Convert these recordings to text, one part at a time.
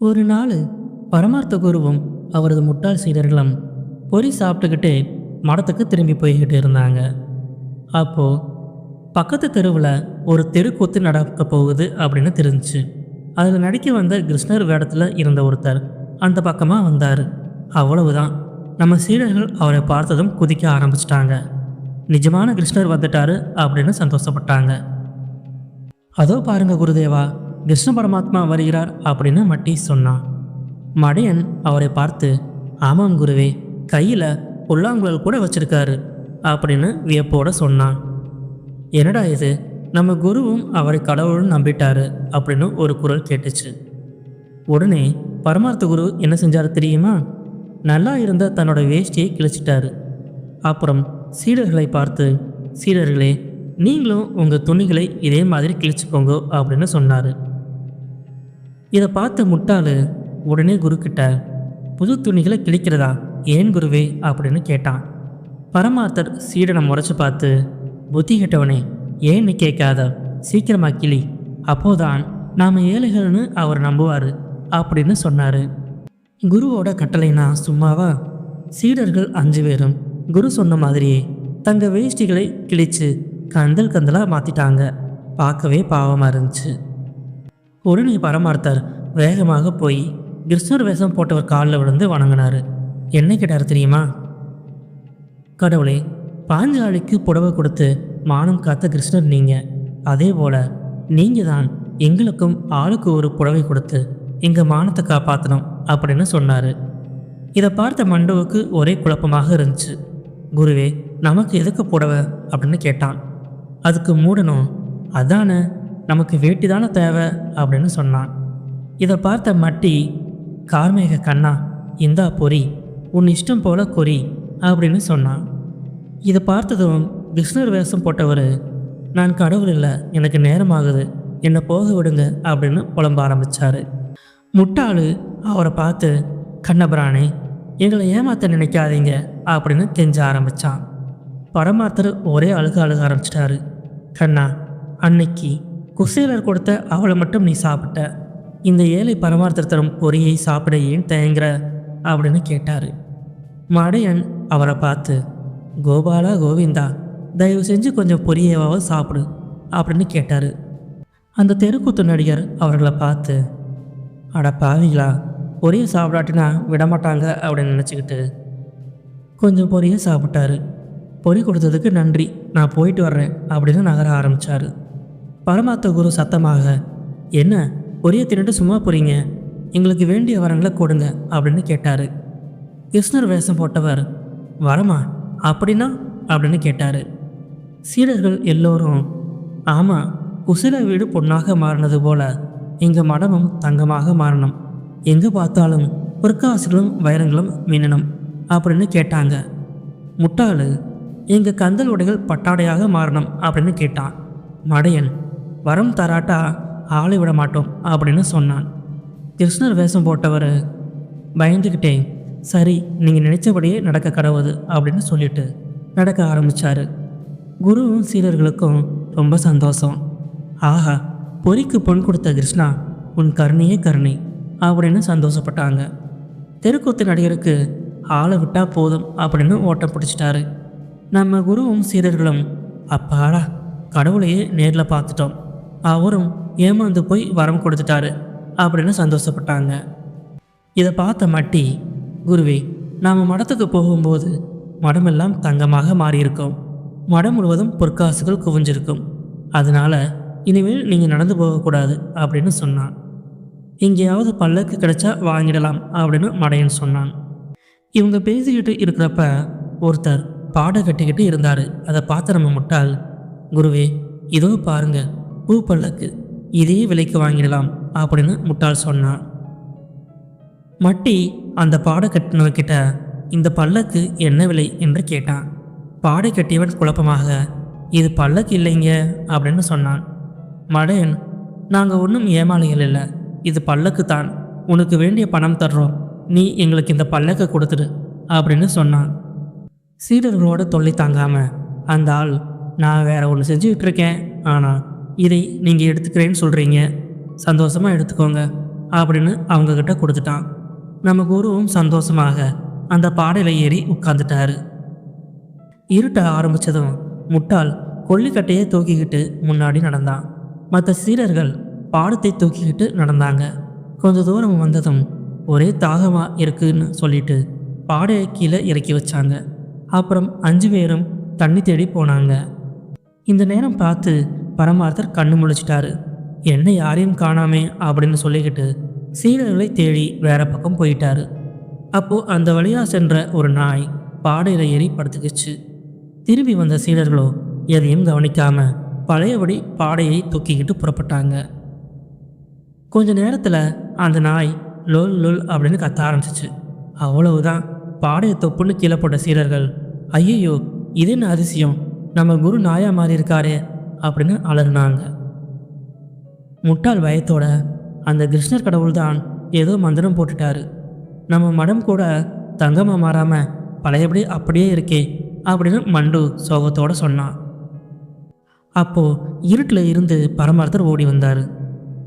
ஒரு நாள் பரமார்த்த குருவும் அவரது முட்டாள் சீடர்களும் பொறி சாப்பிட்டுக்கிட்டு மடத்துக்கு திரும்பி போய்கிட்டு இருந்தாங்க. அப்போது பக்கத்து தெருவில் ஒரு தெருக்கூத்து நடக்க போகுது அப்படின்னு தெரிஞ்சிச்சு. அதில் நடிக்க வந்த கிருஷ்ணர் வேடத்தில் இருந்த ஒருத்தர் அந்த பக்கமாக வந்தார். அவ்வளவுதான். நம்ம சீடர்கள் அவரை பார்த்ததும் குதிக்க ஆரம்பிச்சிட்டாங்க. நிஜமான கிருஷ்ணர் வந்துட்டாரு அப்படின்னு சந்தோஷப்பட்டாங்க. அதோ பாருங்க குருதேவா கிருஷ்ண பரமாத்மா வருகிறார் அப்படின்னு மட்டி சொன்னான். மடையன் அவரை பார்த்து ஆமாம் குருவே கையில் புல்லாங்குழல் கூட வச்சிருக்காரு அப்படின்னு வியப்போட சொன்னான். என்னடா இது? நம்ம குருவும் அவரை கடவுள்னு நம்பிட்டாரு அப்படின்னு ஒரு குரல் கேட்டுச்சு. உடனே பரமார்த்த குரு என்ன செஞ்சார் தெரியுமா? நல்லா இருந்த தன்னோட வேஷ்டியை கிழிச்சிட்டாரு. அப்புறம் சீடர்களை பார்த்து சீடர்களே நீங்களும் உங்கள் துணிகளை இதே மாதிரி கிழிச்சுக்கோங்க அப்படின்னு சொன்னார். இதை பார்த்த முட்டாளு உடனே குருக்கிட்ட புது துணிகளை கிழிக்கிறதா? ஏன் குருவே? அப்படின்னு கேட்டான். பரமார்த்தர் சீடனை முறைச்சு பார்த்து புத்தி கெட்டவனே ஏன்னு கேட்காத? சீக்கிரமாக கிளி. அப்போதான் நாம் ஏழைகள்னு அவர் நம்புவார் அப்படின்னு சொன்னார். குருவோட கட்டளைனா சும்மாவா? சீடர்கள் அஞ்சு பேரும் குரு சொன்ன மாதிரியே தங்கள் வேஷ்டிகளை கிழிச்சு கந்தல் கந்தலாக மாற்றிட்டாங்க பார்க்கவே பாவமாக இருந்துச்சு. உடனே பரமார்த்தர் வேகமாக போய் கிருஷ்ணர் வேஷம் போட்டவர் காலில் விழுந்து வணங்கினார். என்ன கேட்டார் தெரியுமா? கடவுளே பாஞ்சாலிக்கு புடவை கொடுத்து மானம் காத்த கிருஷ்ணர் நீங்கள் அதே போல் நீங்கள் தான் எங்களுக்கும் ஆளுக்கு ஒரு புடவை கொடுத்து எங்கள் மானத்தை காப்பாற்றணும் அப்படின்னு சொன்னார். இதை பார்த்த மண்டவுக்கு ஒரே குழப்பமாக இருந்துச்சு. குருவே நமக்கு எதுக்கு புடவை? அப்படின்னு கேட்டான். அதுக்கு மூடணும். அதானே நமக்கு வேட்டி தானே தேவை? அப்படின்னு சொன்னான். இதை பார்த்த மட்டி கார்மேக கண்ணா இந்தா பொறி உன் இஷ்டம் போல கொறி அப்படின்னு சொன்னான். இதை பார்த்ததும் கிருஷ்ணர் வேஷம் போட்டவர் நான் கடவுள் இல்லை எனக்கு நேரமாகுது என்னை போக விடுங்க அப்படின்னு புலம்ப ஆரம்பித்தார் முட்டாளு அவரை பார்த்து கண்ணபிரானே எங்களை ஏமாத்த நினைக்காதீங்க அப்படின்னு கெஞ்ச ஆரம்பித்தான் பரமாத்தர் ஒரே அழுக அழுக ஆரம்பிச்சிட்டாரு. கண்ணா அன்னைக்கு குசேலர் கொடுத்த அவளை மட்டும் நீ சாப்பிட்ட. இந்த ஏழை பரமார்த்தர் தரும் பொரியை சாப்பிட ஏன் தயங்குற? அப்படின்னு கேட்டார். மடையன் அவரை பார்த்து கோபாலா கோவிந்தா தயவு செஞ்சு கொஞ்சம் பொரியவாவது சாப்பிடு அப்படின்னு கேட்டார். அந்த தெருக்கூத்து நடிகர் அவர்களை பார்த்து அட பாவிங்களா பொரிய சாப்பிடாட்டினா விடமாட்டாங்க அப்படின்னு நினச்சிக்கிட்டு கொஞ்சம் பொரிய சாப்பிட்டாரு. பொறி கொடுத்ததுக்கு நன்றி நான் போயிட்டு வர்றேன் அப்படின்னு நகர ஆரம்பித்தார் பரமாத்த குரு சத்தமாக என்ன பொரிய தின்னுட்டு சும்மா போறீங்க? எங்களுக்கு வேண்டிய வரங்களை கொடுங்க அப்படின்னு கேட்டார். கிருஷ்ணர் வேஷம் போட்டவர் வரமா? அப்படின்னா? அப்படின்னு கேட்டார். சீடர்கள் எல்லோரும் ஆமாம் குசில வீடு பொன்னாக மாறினது போல எங்கள் மடமும் தங்கமாக மாறணும். எங்கே பார்த்தாலும் பொற்காசுகளும் வைரங்களும் மின்னணும் அப்படின்னு கேட்டாங்க. முட்டாளு எங்கள் கந்தல் உடைகள் பட்டாடையாக மாறணும் அப்படின்னு கேட்டான். மடையன் வரம் தராட்டா ஆளை விட மாட்டோம் அப்படின்னு சொன்னான். கிருஷ்ணர் வேஷம் போட்டவர் பயந்துக்கிட்டே சரி நீங்கள் நினைச்சபடியே நடக்க கடவுது அப்படின்னு சொல்லிட்டு நடக்க ஆரம்பித்தார் குருவும் சீடர்களுக்கும் ரொம்ப சந்தோஷம். ஆஹா பொறிக்கு பொன் கொடுத்த கிருஷ்ணா உன் கருணையே கருணை அப்படின்னு சந்தோஷப்பட்டாங்க. தெருக்கூத்து நடிகருக்கு ஆளை விட்டா போதும் அப்படின்னு ஓட்டம் பிடிச்சிட்டாரு. நம்ம குருவும் சீடர்களும் அப்பாடா கடவுளையே நேரில் பார்த்துட்டோம். அவரும் ஏமாந்து போய் வரம் கொடுத்துட்டாரு அப்படின்னு சந்தோஷப்பட்டாங்க. இதை பார்த்த மட்டி குருவே நாம் மடத்துக்கு போகும்போது மடமெல்லாம் தங்கமாக மாறியிருக்கும். மடம் முழுவதும் பொற்காசுகள் குவிஞ்சிருக்கும். அதனால இனிமேல் நீங்கள் நடந்து போகக்கூடாது அப்படின்னு சொன்னான். எங்கேயாவது பல்லக்கு கிடைச்சா வாங்கிடலாம் அப்படின்னு மடையன் சொன்னான். இவங்க பேசிக்கிட்டு இருக்கிறப்ப ஒருத்தர் பாடை கட்டிக்கிட்டு இருந்தார். அதை பார்த்து நம்ம முட்டாள் குருவே இதோ பாருங்கள் பூ பல்லக்கு இதே விலைக்கு வாங்கிடலாம் அப்படின்னு முட்டாள் சொன்னான். மட்டி அந்த பாடை கட்டினவர்கிட்ட இந்த பல்லக்கு என்ன விலை? என்று கேட்டான். பாடை கட்டியவன் குழப்பமாக இது பல்லக்கு இல்லைங்க அப்படின்னு சொன்னான். மடையன் நாங்கள் ஒன்றும் ஏமாளிகள் இல்லை. இது பல்லக்கு தான். உனக்கு வேண்டிய பணம் தர்றோம். நீ எங்களுக்கு இந்த பல்லக்கை கொடுத்துடு அப்படின்னு சொன்னான். சீடர்களோட தொல்லை தாங்காம அந்த ஆள் நான் வேற ஒன்று செஞ்சுக்கிட்டு இருக்கேன். ஆனால் இதை நீங்கள் எடுத்துக்கிறேன்னு சொல்கிறீங்க சந்தோஷமாக எடுத்துக்கோங்க அப்படின்னு அவங்கக்கிட்ட கொடுத்துட்டான். நம்ம குருவும் சந்தோஷமாக அந்த பாடையில் ஏறி உட்காந்துட்டாரு இருட்ட ஆரம்பிச்சதும் முட்டாள் கொல்லிக்கட்டையை தூக்கிக்கிட்டு முன்னாடி நடந்தான். மற்ற சீரர்கள் பாடத்தை தூக்கிக்கிட்டு நடந்தாங்க. கொஞ்ச தூரம் வந்ததும் ஒரே தாகமாக இருக்குன்னு சொல்லிட்டு பாடையை கீழே இறக்கி வச்சாங்க. அப்புறம் அஞ்சு பேரும் தண்ணி தேடி போனாங்க. இந்த நேரம் பார்த்து பரமார்த்தர் கண்ணு முழிச்சிட்டாரு. என்ன யாரையும் காணாமே அப்படின்னு சொல்லிக்கிட்டு சீடர்களை தேடி வேற பக்கம் போயிட்டாரு. அப்போ அந்த வழியா சென்ற ஒரு நாய் பாடையில் ஏறி படுத்துக்கிச்சு. திரும்பி வந்த சீடர்களோ எதையும் கவனிக்காம பழையபடி பாடையை தூக்கிக்கிட்டு புறப்பட்டாங்க. கொஞ்ச நேரத்தில் அந்த நாய் லொல் லொல் அப்படின்னு கத்த ஆரம்பிச்சிச்சு. அவ்வளவுதான். பாடையை தொப்புன்னு கீழே போட்ட சீடர்கள் ஐயையோ இது என்ன அதிசயம்? நம்ம குரு நாயா மாறி இருக்காரே அப்படின்னு அலறினாங்க. முட்டாள் பயத்தோட அந்த கிருஷ்ணர் கடவுள் தான் ஏதோ மந்திரம் போட்டுட்டாரு. நம்ம மடம் கூட தங்கமாக மாறாமல் பழையபடி அப்படியே இருக்கே அப்படின்னு மண்டு சோகத்தோடு சொன்னான். அப்போ இருட்டில் இருந்து பரமார்த்தர் ஓடி வந்தார்.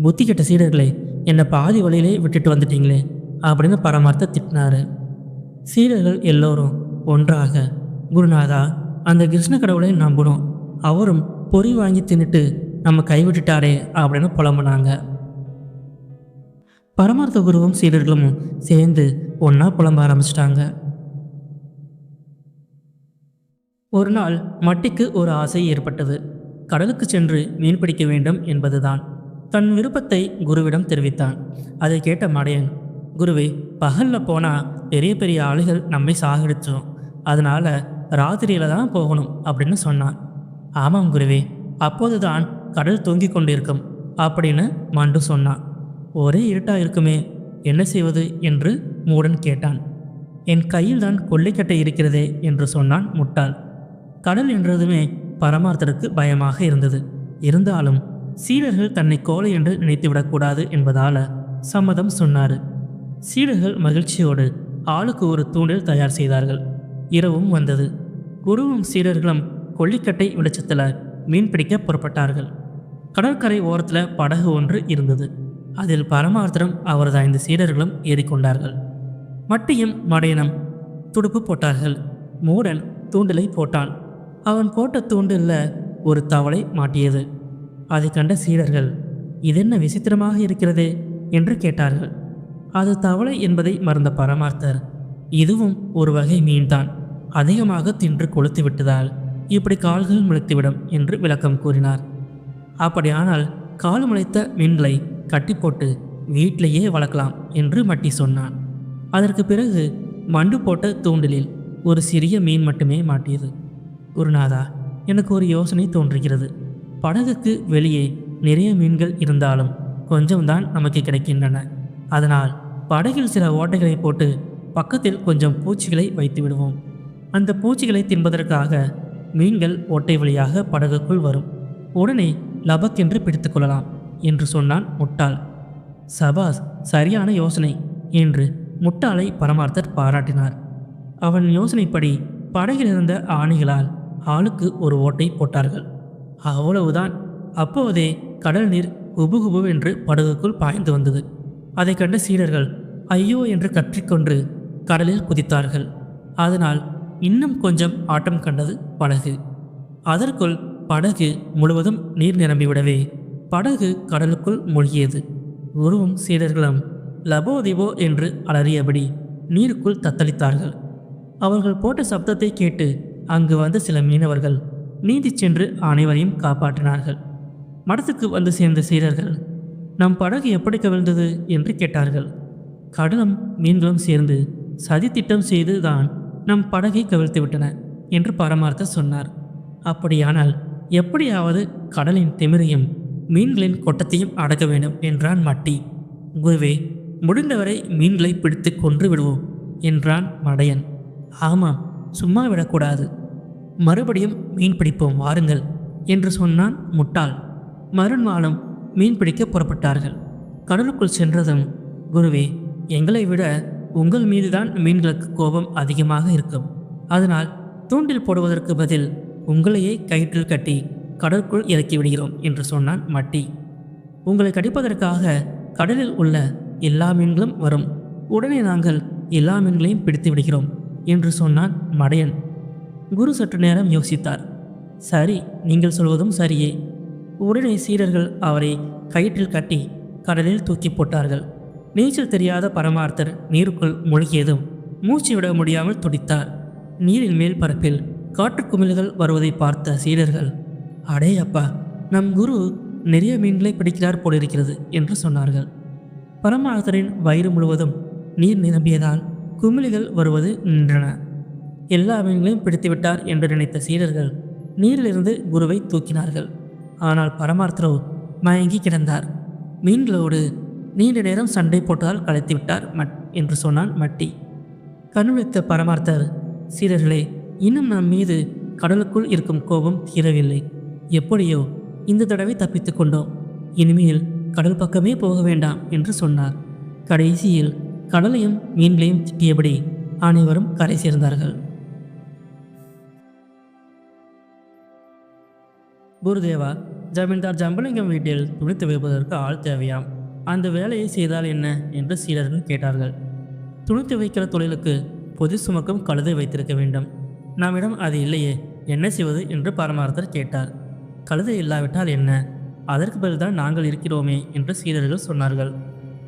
புத்தி கெட்ட சீடர்களே என்னை பாதி வழியிலே விட்டுட்டு வந்துட்டீங்களே அப்படின்னு பரமார்த்தர் திட்டினாரு. சீடர்கள் எல்லோரும் ஒன்றாக குருநாதா அந்த கிருஷ்ண கடவுளை நம்பணும் அவரும் பொறி வாங்கி தின்னுட்டு நம்ம கைவிட்டுட்டாரே அப்படின்னு புலம்புனாங்க. பரமார்த்த குருவும் சீடர்களும் சேர்ந்து ஒன்றா புலம்ப ஆரம்பிச்சிட்டாங்க. ஒரு நாள் மட்டிக்கு ஒரு ஆசை ஏற்பட்டது. கடலுக்கு சென்று மீன் பிடிக்க வேண்டும் என்பதுதான். தன் விருப்பத்தை குருவிடம் தெரிவித்தான். அதை கேட்ட மடையன் குருவே பகலில் போனால் பெரிய பெரிய ஆளுகள் நம்மை சாகடிச்சோம் அதனால் ராத்திரியில் தான் போகணும் அப்படின்னு சொன்னான். ஆமாம் குருவே அப்போதுதான் கடல் தொங்கிக் கொண்டிருக்கும் அப்படின்னு மண்டு சொன்னான். ஒரே இருட்டா இருக்குமே என்ன செய்வது என்று மூடன் கேட்டான். என் கையில் தான் கொள்ளைக்கட்டை இருக்கிறதே என்று சொன்னான் முட்டாள். கடல் என்றதுமே பரமார்த்தருக்கு பயமாக இருந்தது. இருந்தாலும் சீடர்கள் தன்னை கோலை என்று நினைத்துவிடக்கூடாது என்பதால சம்மதம் சொன்னார். சீடர்கள் மகிழ்ச்சியோடு ஆளுக்கு ஒரு தூண்டில் தயார் செய்தார்கள். இரவும் வந்தது. குருவும் சீடர்களும் கொல்லிக்கட்டை வெளிச்சத்தில் மீன் பிடிக்க புறப்பட்டார்கள். கடற்கரை ஓரத்தில் படகு ஒன்று இருந்தது. அதில் பரமார்த்தரும் அவரது ஐந்து சீடர்களும் ஏறிக்கொண்டார்கள். மட்டியும் மடையனும் துடுப்பு போட்டார்கள். மூடன் தூண்டிலை போட்டான். அவன் போட்ட தூண்டில் ஒரு தவளை மாட்டியது. அதை கண்ட சீடர்கள் இதென்ன விசித்திரமாக இருக்கிறதே? என்று கேட்டார்கள். அது தவளை என்பதை மறந்த பரமார்த்தர் இதுவும் ஒரு வகை மீன்தான். அதிகமாக தின்று கொளுத்து விட்டதால். இப்படி கால்கள் முளைத்துவிடும் என்று விளக்கம் கூறினார். அப்படியானால் கால் முளைத்த மீன்களை கட்டி போட்டு வீட்டிலேயே வளர்க்கலாம் என்று மட்டி சொன்னான். அதற்கு பிறகு மண்டு போட்ட தூண்டிலில் ஒரு சிறிய மீன் மட்டுமே மாட்டியது. குருநாதா எனக்கு ஒரு யோசனை தோன்றுகிறது. படகுக்கு வெளியே நிறைய மீன்கள் இருந்தாலும் கொஞ்சம்தான் நமக்கு கிடைக்கின்றன. அதனால் படகில் சில ஓட்டைகளை போட்டு பக்கத்தில் கொஞ்சம் பூச்சிகளை வைத்து விடுவோம் அந்த பூச்சிகளை தின்பதற்காக மீன்கள் ஓட்டை வழியாக படகுக்குள் வரும். உடனே லபக்கென்று பிடித்துக் கொள்ளலாம் என்று சொன்னான் முட்டாள். சபாஸ் சரியான யோசனை என்று முட்டாளை பரமார்த்தர் பாராட்டினார். அவன் யோசனைப்படி படகில் இருந்த ஆணிகளால் ஆளுக்கு ஒரு ஓட்டை போட்டார்கள். அவ்வளவுதான். அப்போதே கடல் நீர் குபுகுபுவென்று படகுக்குள் பாய்ந்து வந்தது. அதை கண்ட சீடர்கள் ஐயோ என்று கற்றிக்கொண்டு கடலில் குதித்தார்கள். அதனால் இன்னும் கொஞ்சம் ஆட்டம் கண்டது படகு. அதற்குள் படகு முழுவதும் நீர் நிரம்பிவிடவே படகு கடலுக்குள் மூழ்கியது. குருவும் சீடர்களும் லபோதிபோ என்று அலறியபடி நீருக்குள் தத்தளித்தார்கள். அவர்கள் போட்ட சப்தத்தை கேட்டு அங்கு வந்த சில மீனவர்கள் நீந்தி சென்று அனைவரையும் காப்பாற்றினார்கள். மடத்துக்கு வந்து சேர்ந்த சீடர்கள் நம் படகு எப்படி கவிழ்ந்தது? என்று கேட்டார்கள். கடலும் மீன்களும் சேர்ந்து சதி திட்டம் செய்து தான் நம் படகை கவிழ்த்து விட்டன என்று பரமார்த்த சொன்னார். அப்படியானால் எப்படியாவது கடலின் திமிரையும் மீன்களின் கொட்டத்தையும் அடக்க வேண்டும் என்றான் மட்டி. குருவே முடிந்தவரை மீன்களை பிடித்து கொன்று விடுவோம் என்றான் மடையன். ஆமாம் சும்மா விடக்கூடாது. மறுபடியும் மீன் பிடிப்போம் வாருங்கள் என்று சொன்னான் முட்டாள். மறுநாளும் மீன் பிடிக்க புறப்பட்டார்கள். கடலுக்குள் சென்றதும் குருவே எங்களை விட உங்கள் மீதுதான் மீன்களுக்கு கோபம் அதிகமாக இருக்கும். அதனால் தூண்டில் போடுவதற்கு பதில் உங்களையே கயிற்றில் கட்டி கடற்குள் இறக்கி விடுகிறோம் என்று சொன்னான் மட்டி. உங்களை கடிப்பதற்காக கடலில் உள்ள எல்லா மீன்களும் வரும். உடனே நாங்கள் எல்லா மீன்களையும் பிடித்து விடுகிறோம் என்று சொன்னான் மடையன். குரு சற்று நேரம் யோசித்தார். சரி நீங்கள் சொல்வதும் சரியே. உடனே சீடர்கள் அவரை கயிற்றில் கட்டி கடலில் தூக்கி போட்டார்கள். நீச்சல் தெரியாத பரமார்த்தர் நீருக்குள் மூழ்கியதும் மூச்சு விட முடியாமல் துடித்தார். நீரின் மேல் பரப்பில் காற்றுக்குமிழ்கள் வருவதை பார்த்த சீடர்கள் அடே அப்பா நம் குரு நிறைய மீன்களை பிடிக்கிறார் போலிருக்கிறது என்று சொன்னார்கள். பரமார்த்தரின் வயிறு முழுவதும் நீர் நிரம்பியதால் குமிழிகள் வருவது நின்றன. எல்லா மீன்களையும் பிடித்துவிட்டார் என்று நினைத்த சீடர்கள் நீரிலிருந்து குருவை தூக்கினார்கள். ஆனால் பரமார்த்தரோ மயங்கி கிடந்தார். மீன்களோடு நீண்ட நேரம் சண்டை போட்டதால் கலைத்து விட்டார் மட் என்று சொன்னான் மட்டி. கண்விழித்த பரமார்த்தர் சீடர்களே இன்னும் நம் மீது கடலுக்குள் இருக்கும் கோபம் தீரவில்லை. எப்படியோ இந்த தடவை தப்பித்துக் கொண்டோம். இனிமேல் கடல் பக்கமே போக வேண்டாம் என்று சொன்னார். கடைசியில் கடலையும் மீன்களையும் திட்டியபடி அனைவரும் கரை சேர்ந்தார்கள். குருதேவா ஜமீன்தார் ஜம்பலிங்கம் வீட்டில் துணி துவைப்பதற்கு ஆள் தேவையாம். அந்த வேலையை செய்தால் என்ன? என்று சீடர்கள் கேட்டார்கள். துணி துவைக்கிற தொழிலுக்கு பொது சுமக்கும் கழுதை வைத்திருக்க வேண்டும். நம்மிடம் அது இல்லையே என்ன செய்வது? என்று பரமார்த்தர் கேட்டார். கழுதை இல்லாவிட்டால் என்ன? அதற்கு பதில்தான் நாங்கள் இருக்கிறோமே என்று சீடர்கள் சொன்னார்கள்.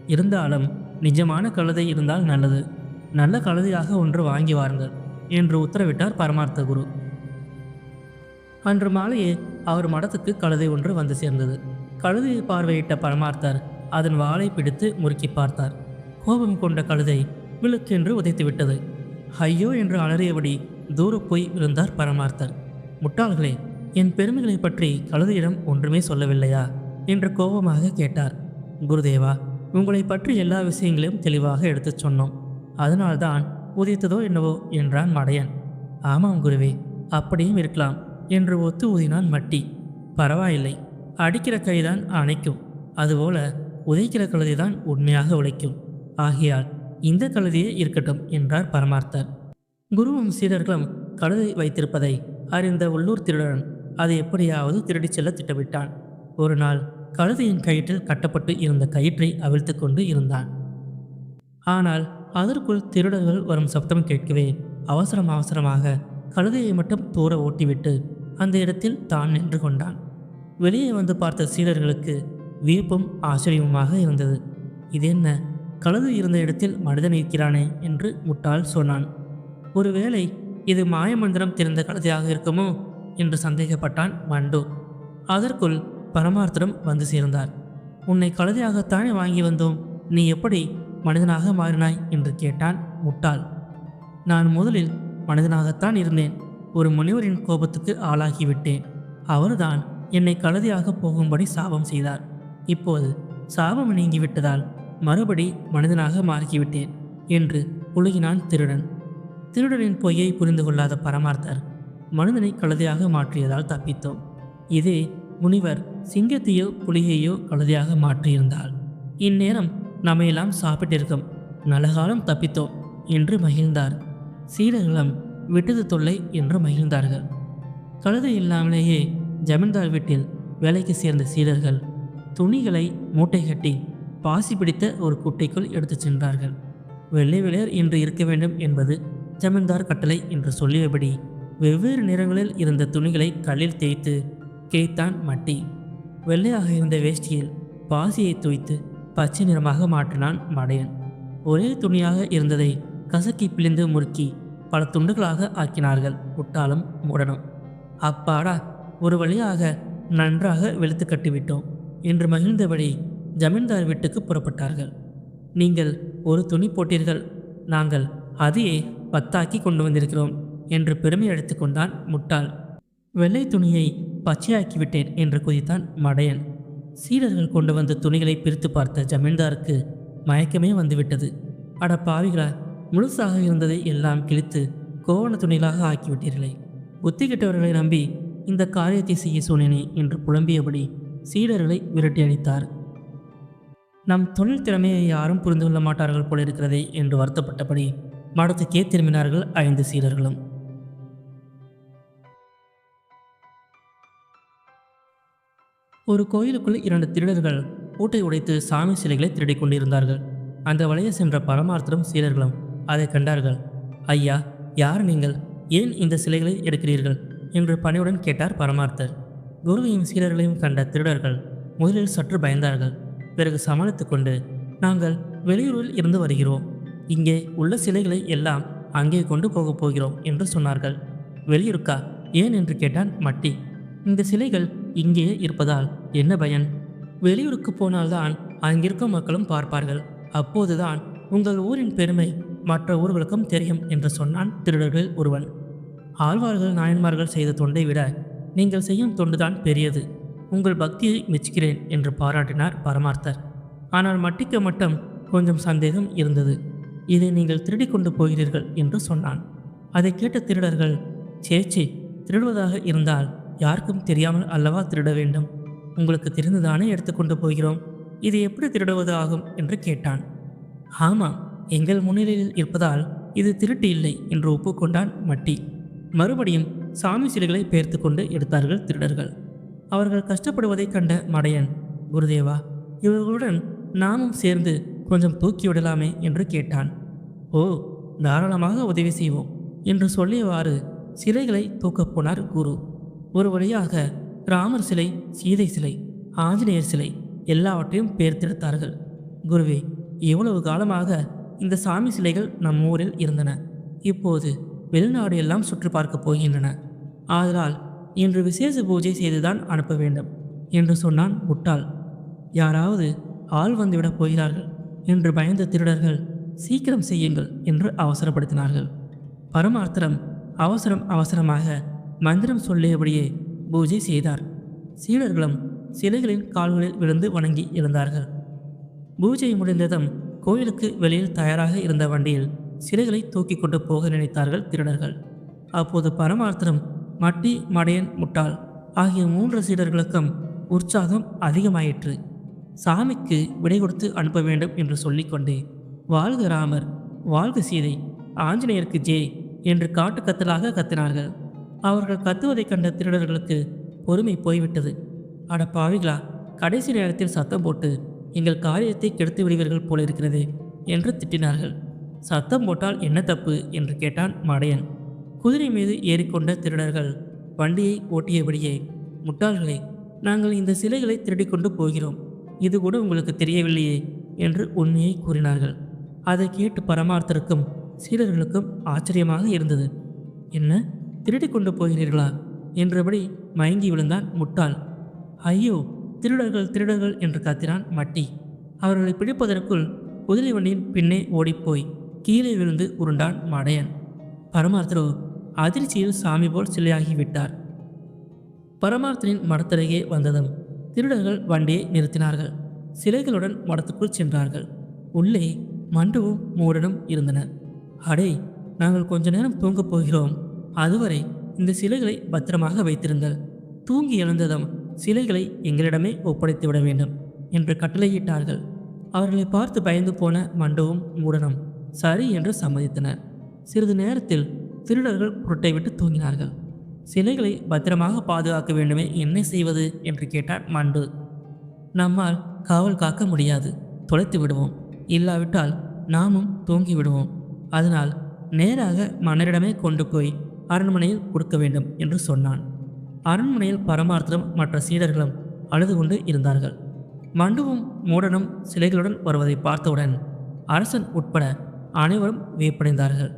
இருந்தாலும் நிஜமான கழுதை இருந்தால் நல்லது. நல்ல கழுதையாக ஒன்று வாங்கி வாருங்கள் என்று உத்தரவிட்டார் பரமார்த்த குரு. அன்று மாலையே அவர் மடத்துக்கு கழுதை ஒன்று வந்து சேர்ந்தது. கழுதையை பார்வையிட்ட பரமார்த்தர் அதன் வாளை பிடித்து முறுக்கி பார்த்தார். கோபம் கொண்ட கழுதை விழுக்கென்று உதைத்து விட்டது ஐயோ என்று அலறியபடி தூர போய் விழுந்தார் பரமார்த்தர். முட்டாள்களே என் பெருமைகளை பற்றி கழுதையிடம் ஒன்றுமே சொல்லவில்லையா? என்று கோபமாக கேட்டார். குருதேவா உங்களை பற்றி எல்லா விஷயங்களையும் தெளிவாக எடுத்துச் சொன்னோம். அதனால்தான் உதைத்ததோ என்னவோ என்றான் மடையன். ஆமாம் குருவே அப்படியும் இருக்கலாம் என்று ஒத்து ஊதினான் மட்டி. பரவாயில்லை அடிக்கிற கைதான் அணைக்கும் அதுபோல உதைக்கிற கழுதைதான் உண்மையாக உழைக்கும். ஆகையால் இந்த கழுதையே இருக்கட்டும் என்றார் பரமார்த்தர். குருவும் சீடர்களும் கழுதை வைத்திருப்பதை அறிந்த உள்ளூர் திருடன் அதை எப்படியாவது திருடிச் செல்ல திட்டமிட்டான். ஒரு நாள் கழுதையின் கயிற்றில் கட்டப்பட்டு இருந்த கயிற்றை அவிழ்த்து கொண்டு இருந்தான். ஆனால் அதற்குள் திருடர்கள் வரும் சப்தம் கேட்கவே அவசரம் அவசரமாக கழுதையை மட்டும் தூர ஓட்டிவிட்டு அந்த இடத்தில் தான் நின்று கொண்டான். வெளியே வந்து பார்த்த சீடர்களுக்கு வியப்பும் ஆச்சரியமுமாக இருந்தது. இது என்ன கழுது இருந்த இடத்தில் மனிதன் இருக்கிறானே என்று முட்டாள் சொன்னான். ஒருவேளை இது மாயமந்திரம் தெரிந்த கழுதையாக இருக்குமோ என்று சந்தேகப்பட்டான் மண்டு. அதற்குள் பரமார்த்தரும் வந்து சேர்ந்தார். உன்னை கழுதையாகத்தானே வாங்கி வந்தோம். நீ எப்படி மனிதனாக மாறினாய்? என்று கேட்டான் முட்டாள். நான் முதலில் மனிதனாகத்தான் இருந்தேன். ஒரு முனிவரின் கோபத்துக்கு ஆளாகிவிட்டேன். அவர்தான் என்னை கழுதையாக போகும்படி சாபம் செய்தார். இப்போது சாபம் நீங்கிவிட்டதால் மறுபடி மனிதனாக மாறிவிட்டேன் என்று உலகினான் திருடன். திருடனின் பொய்யை புரிந்து கொள்ளாத பரமார்த்தர் மனிதனை கழுதையாக மாற்றியதால் தப்பித்தோம். இதே முனிவர் சிங்கத்தையோ புலியையோ கழுதையாக மாற்றியிருந்தால் இந்நேரம் நம்மையெல்லாம் சாப்பிட்டிருக்கோம் நலகாலம் தப்பித்தோம் என்று மகிழ்ந்தார். சீடர்களும் விட்டது தொல்லை என்று மகிழ்ந்தார்கள். கழுதை இல்லாமலேயே ஜமீன்தார் வீட்டில் வேலைக்கு சேர்ந்த சீடர்கள் துணிகளை மூட்டை கட்டி பாசி பிடித்த ஒரு குட்டைக்குள் எடுத்துச் சென்றார்கள். வெள்ளை வெளியர் இன்று இருக்க வேண்டும் என்பது ஜமீன்தார் கட்டளை என்று சொல்லியபடி வெவ்வேறு நிறங்களில் இருந்த துணிகளை கல்லில் தேய்த்து கேய்த்தான் மட்டி. வெள்ளையாக இருந்த வேஷ்டியில் பாசியை தூய்த்து பச்சை நிறமாக மாற்றினான் மடையன். ஒரே துணியாக இருந்ததை கசக்கி பிழிந்து முறுக்கி பல துண்டுகளாக ஆக்கினார்கள் முட்டாளும் முடனும் அப்பாடா ஒரு வழியாக நன்றாக வெளுத்து கட்டிவிட்டோம் என்று மகிழ்ந்தபடி ஜமீன்தார் வீட்டுக்கு புறப்பட்டார்கள். நீங்கள் ஒரு துணி போட்டீர்கள். நாங்கள் அதையே பத்தாக்கி கொண்டு வந்திருக்கிறோம் என்று பெருமை எடுத்துக்கொண்டான் முட்டாள். வெள்ளை துணியை பச்சையாக்கி விட்டேன் என்று குதித்தான் மடையன். சீடர்கள் கொண்டு வந்த துணிகளை பிரித்து பார்த்த ஜமீன்தாருக்கு மயக்கமே வந்துவிட்டது. அட பாவிகளா முழுசாக இருந்ததை எல்லாம் கிழித்து கோவண துணிகளாக ஆக்கிவிட்டீர்களே. புத்தி கெட்டவர்களை நம்பி இந்த காரியத்தை செய்ய சொன்னேனே என்று புலம்பியபடி சீடர்களை விரட்டி அடித்தார். நம் தொழில் திறமையை யாரும் புரிந்து கொள்ள மாட்டார்கள் போல இருக்கிறதே என்று வருத்தப்பட்டபடி மடத்துக்கே திரும்பினார்கள் ஐந்து சீடர்களும். ஒரு கோயிலுக்குள் இரண்டு திருடர்கள் பூட்டை உடைத்து சாமி சிலைகளை திருடிக் கொண்டிருந்தார்கள். அந்த வழியே சென்ற பரமார்த்தரும் சீடர்களும் அதை கண்டார்கள். ஐயா யார் நீங்கள்? ஏன் இந்த சிலைகளை எடுக்கிறீர்கள்? என்று பணியுடன் கேட்டார் பரமார்த்தர். குருவையும் சீடர்களையும் கண்ட திருடர்கள் முதலில் சற்று பயந்தார்கள். பிறகு சமாளித்துக் கொண்டு நாங்கள் வெளியூரில் இருந்து வருகிறோம். இங்கே உள்ள சிலைகளை எல்லாம் அங்கே கொண்டு போகப் போகிறோம் என்று சொன்னார்கள். வெளியூருக்கா? ஏன் என்று கேட்டான் மட்டி. இந்த சிலைகள் இங்கே இருப்பதால் என்ன பயன்? வெளியூருக்கு போனால்தான் அங்கிருக்கும் மக்களும் பார்ப்பார்கள். அப்போதுதான் உங்கள் ஊரின் பெருமை மற்ற ஊர்களுக்கும் தெரியும் என்று சொன்னான் திருடர்களில் ஒருவன். ஆழ்வார்கள் நாயன்மார்கள் செய்த தொண்டை விட நீங்கள் செய்யும் தொண்டுதான் பெரியது. உங்கள் பக்தியை மெச்சுகிறேன் என்று பாராட்டினார் பரமார்த்தர். ஆனால் மட்டிக்கு மட்டம் கொஞ்சம் சந்தேகம் இருந்தது. இதை நீங்கள் திருடி கொண்டு போகிறீர்கள் என்று சொன்னான். அதை கேட்ட திருடர்கள் சேச்சி திருடுவதாக இருந்தால் யாருக்கும் தெரியாமல் அல்லவா திருட வேண்டும்? உங்களுக்கு தெரிந்துதானே எடுத்துக்கொண்டு போகிறோம்? இது எப்படி திருடுவது ஆகும்? என்று கேட்டான். ஆமாம் எங்கள் முன்னிலையில் இருப்பதால் இது திருட்டு இல்லை என்று ஒப்புக்கொண்டான் மட்டி. மறுபடியும் சாமி சிலைகளை பெயர்த்து கொண்டு எடுத்தார்கள் திருடர்கள். அவர்கள் கஷ்டப்படுவதைக் கண்ட மடையன் குருதேவா இவர்களுடன் நாமும் சேர்ந்து கொஞ்சம் தூக்கி விடலாமே? என்று கேட்டான். ஓ தாராளமாக உதவி செய்வோம் என்று சொல்லியவாறு சிலைகளை தூக்கப் போனார் குரு. ஒரு வழியாக ராமர் சிலை சீதை சிலை ஆஞ்சநேயர் சிலை எல்லாவற்றையும் பேர்த்தெடுத்தார்கள் குருவே இவ்வளவு காலமாக இந்த சாமி சிலைகள் நம் ஊரில் இருந்தன. இப்போது வெளிநாடு எல்லாம் சுற்றி பார்க்கப் போகின்றன. ஆதலால் இன்று விசேஷ பூஜை செய்துதான் அனுப்ப வேண்டும் என்று சொன்னான் முட்டாள். யாராவது ஆள் வந்துவிடப் போகிறார்கள் என்று பயந்த திருடர்கள் சீக்கிரம் செய்யுங்கள் என்று அவசரப்படுத்தினார்கள். பரமார்த்தரம் அவசரம் அவசரமாக மந்திரம் சொல்லியபடியே பூஜை செய்தார். சீடர்களும் சிலைகளின் கால்களில் விழுந்து வணங்கி எழுந்தார்கள். பூஜை முடிந்ததும் கோயிலுக்கு வெளியில் தயாராக இருந்த வண்டியில் சிலைகளை தூக்கி கொண்டு போக நினைத்தார்கள் திருடர்கள். அப்போது பரமார்த்தரம் மட்டி மடையன் முட்டாள் ஆகிய மூன்று சீடர்களுக்கும் உற்சாகம் அதிகமாயிற்று. சாமிக்கு விடை கொடுத்து அனுப்ப வேண்டும் என்று சொல்லிக்கொண்டே வாழ்க ராமர் வாழ்க சீதை ஆஞ்சநேயருக்கு ஜே என்று காட்டு கத்தலாக கத்தினார்கள். அவர்கள் கத்துவதைக் கண்ட திருடர்களுக்கு பொறுமை போய்விட்டது. அட பாவிகளா கடைசி நேரத்தில் சத்தம் போட்டு எங்கள் காரியத்தை கெடுத்து விடுவீர்கள் போல இருக்கிறது என்று திட்டினார்கள். சத்தம் போட்டால் என்ன தப்பு? என்று கேட்டான் மடையன். குதிரை மீது ஏறிக்கொண்ட திருடர்கள் வண்டியை ஓட்டியபடியே முட்டாள்களே நாங்கள் இந்த சிலைகளை திருடிக்கொண்டு போகிறோம். இது கூட உங்களுக்கு தெரியவில்லையே என்று உண்மையை கூறினார்கள். அதை கேட்டு பரமார்த்தருக்கும் சீடர்களுக்கும் ஆச்சரியமாக இருந்தது. என்ன திருடி கொண்டு போகிறீர்களா? என்றபடி மயங்கி விழுந்தான் முட்டாள். ஐயோ திருடர்கள் திருடர்கள் என்று காத்தினான் மட்டி. அவர்களை பிடிப்பதற்குள் குதிரை வண்டியின் பின்னே ஓடிப்போய் கீழே விழுந்து உருண்டான் மடையன். பரமார்த்தரோ அதிர்ச்சியில் சாமி போல் சிலையாகிவிட்டார். பரமார்த்தனின் மடத்தருகே வந்ததும் திருடர்கள் வண்டியை நிறுத்தினார்கள். சிலைகளுடன் மடத்துக்குள் சென்றார்கள். உள்ளே மண்டுவும் மூடனும் இருந்தனர் அடே நாங்கள் கொஞ்ச நேரம் தூங்கப் போகிறோம். அதுவரை இந்த சிலைகளை பத்திரமாக வைத்திருங்கள். தூங்கி எழுந்ததும் சிலைகளை எங்களிடமே ஒப்படைத்து விட வேண்டும் என்று கட்டளையிட்டார்கள். அவர்களை பார்த்து பயந்து போன மண்டவும் மூடனும் சரி என்று சம்மதித்தனர். சிறிது நேரத்தில் திருடர்கள் குருட்டை விட்டு தூங்கினார்கள். சிலைகளை பத்திரமாக பாதுகாக்க வேண்டுமே என்ன செய்வது என்று கேட்டார் மண்டு நம்மால் காவல் காக்க முடியாது. தொலைத்து விடுவோம். இல்லாவிட்டால் நாமும் தூங்கி விடுவோம். அதனால் நேராக மன்னரிடமே கொண்டு போய் அரண்மனையில் கொடுக்க வேண்டும் என்று சொன்னான். அரண்மனையில் பரமார்த்தரும் மற்ற சீடர்களும் அழுது கொண்டு இருந்தார்கள். மண்டுவும் மூடனும் சிலைகளுடன் வருவதை பார்த்தவுடன் அரசன் உட்பட அனைவரும் வியப்படைந்தார்கள்.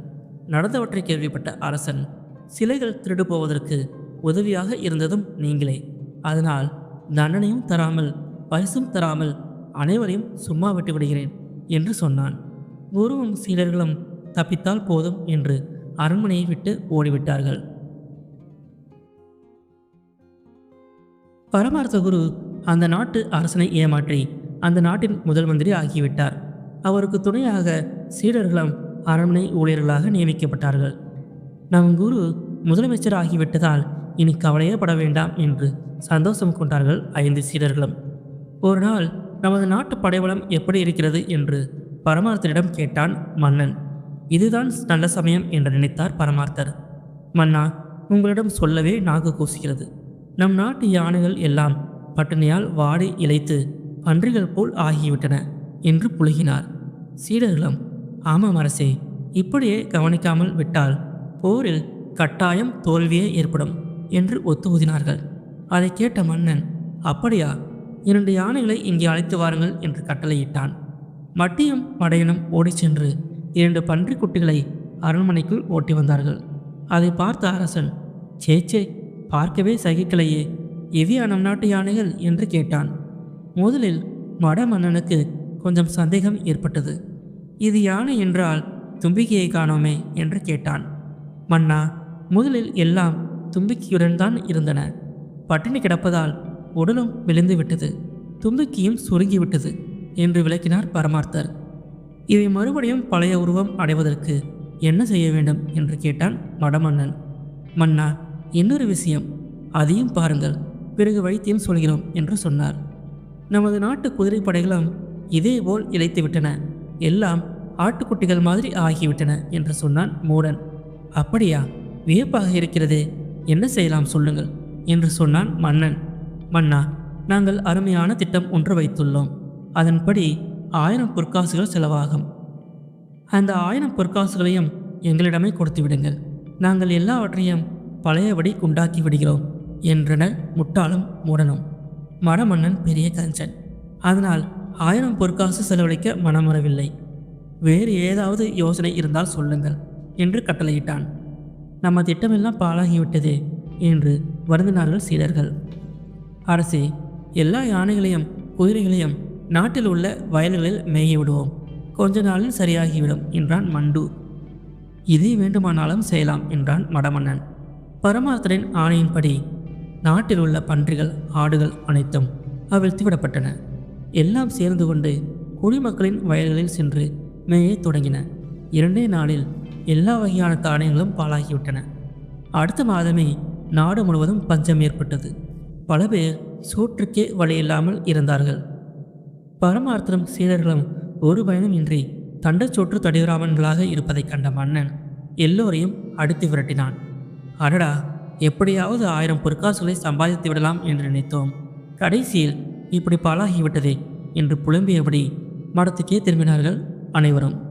நடந்தவற்றை கேள்விப்பட்ட அரசன் சிலைகள் திருடு போவதற்கு உதவியாக இருந்ததும் நீங்களே. அதனால் தண்டனையும் தராமல் பரிசும் தராமல் அனைவரையும் சும்மா விட்டு விடுகிறேன் என்று சொன்னான். குருவும் சீடர்களும் தப்பித்தால் போதும் என்று அரண்மனையை விட்டு ஓடிவிட்டார்கள். பரமார்த்த குரு அந்த நாட்டு அரசனை ஏமாற்றி அந்த நாட்டின் முதல் மந்திரி ஆகிவிட்டார். அவருக்கு துணையாக சீடர்களும் அரண்மனை ஊழியர்களாக நியமிக்கப்பட்டார்கள். நம் குரு முதலமைச்சர் ஆகிவிட்டதால் இனி கவலையே பட வேண்டாம் என்று சந்தோஷம் கொண்டார்கள் ஐந்து சீடர்களும். ஒரு நாள் நமது நாட்டு படைவளம் எப்படி இருக்கிறது என்று பரமார்த்தரிடம் கேட்டான் மன்னன். இதுதான் நல்ல சமயம் என்று நினைத்தார் பரமார்த்தர். மன்னா உங்களிடம் சொல்லவே நாக்கு கூசுகிறது. நம் நாட்டு யானைகள் எல்லாம் பட்டினியால் வாடி இழைத்து பன்றிகள் போல் ஆகிவிட்டன என்று புழுகினார். சீடர்களும் ஆமாம் அரசே இப்படியே கவனிக்காமல் விட்டால் போரில் கட்டாயம் தோல்வியே ஏற்படும் என்று ஒத்து ஊதினார்கள் அதை கேட்ட மன்னன் அப்படியா? இரண்டு யானைகளை இங்கே அழைத்து வாருங்கள் என்று கட்டளையிட்டான். மட்டியும் படையனும் ஓடிச் சென்று இரண்டு பன்றி குட்டிகளை அரண்மனைக்குள் ஓட்டி வந்தார்கள். அதை பார்த்த அரசன் சேச்சே பார்க்கவே சகிக்கலையே எவ்வியா நம் நாட்டு யானைகள்? என்று கேட்டான். முதலில் மட மன்னனுக்கு கொஞ்சம் சந்தேகம் ஏற்பட்டது. இது யானை என்றால் தும்பிக்கையை காணோமே என்று கேட்டான். மன்னா முதலில் எல்லாம் தும்பிக்கையுடன் தான் இருந்தன. பட்டினி கிடப்பதால் உடலும் விழுந்து விட்டது. தும்பிக்கையும் சுருங்கிவிட்டது என்று விளக்கினார் பரமார்த்தர். இவை மறுபடியும் பழைய உருவம் அடைவதற்கு என்ன செய்ய வேண்டும் என்று கேட்டான் மடமன்னன். மன்னா இன்னொரு விஷயம். அதையும் பாருங்கள். பிறகு வைத்தியம் சொல்கிறோம் என்று சொன்னார். நமது நாட்டு குதிரைப்படைகளும் இதேபோல் இழைத்து விட்டன. எல்லாம் ஆட்டுக்குட்டிகள் மாதிரி ஆகிவிட்டன என்று சொன்னான் மூடன். அப்படியா? வியப்பாக இருக்கிறதே. என்ன செய்யலாம் சொல்லுங்கள் என்று சொன்னான் மன்னன். மன்னா நாங்கள் அருமையான திட்டம் ஒன்று வைத்துள்ளோம். அதன்படி ஆயிரம் பொற்காசுகள் செலவாகும். அந்த ஆயிரம் பொற்காசுகளையும் எங்களிடமே கொடுத்து விடுங்கள். நாங்கள் எல்லாவற்றையும் பழையபடி குண்டாக்கி விடுகிறோம் என்றனர் முட்டாளும் மூடனும். மடமன்னன் பெரிய கஞ்சன். அதனால் ஆயிரம் பொற்காசு செலவழிக்க மனம் வரவில்லை வேறு ஏதாவது யோசனை இருந்தால் சொல்லுங்கள் என்று கட்டளையிட்டான். நம்ம திட்டமெல்லாம் பாழாகிவிட்டதே என்று வருந்தினார்கள் சீடர்கள். அரசே எல்லா யானைகளையும் குதிரைகளையும் நாட்டில் உள்ள வயல்களில் மேய விடுவோம் கொஞ்ச நாளில் சரியாகிவிடும் என்றான் மண்டு. இதை வேண்டுமானாலும் செய்யலாம் என்றான் மடமன்னன். பரமார்த்தரின் ஆணையின்படி நாட்டில் உள்ள பன்றிகள் ஆடுகள் அனைத்தும் அவிழ்த்து விடப்பட்டன எல்லாம் சேர்ந்து கொண்டு குடிமக்களின் வயல்களில் சென்று மேயத் தொடங்கின. இரண்டே நாளில் எல்லா வகையான தானியங்களும் பாழாகிவிட்டன. அடுத்த மாதமே நாடு முழுவதும் பஞ்சம் ஏற்பட்டது. பல பேர் சோற்றுக்கே வழியில்லாமல் இருந்தார்கள். பரமார்த்தரும் சீடர்களும் ஒரு பயனும் இன்றி தண்டச்சோற்று தடிராமன்களாக இருப்பதைக் கண்ட மன்னன் எல்லோரையும் அடித்து விரட்டினான். அடடா எப்படியாவது ஆயிரம் பொற்காசுகளை சம்பாதித்து விடலாம் என்று நினைத்தோம். கடைசியில் இப்படி பாழாகிவிட்டதே என்று புலம்பியபடி மடத்துக்கே திரும்பினார்கள் அனைவரும்.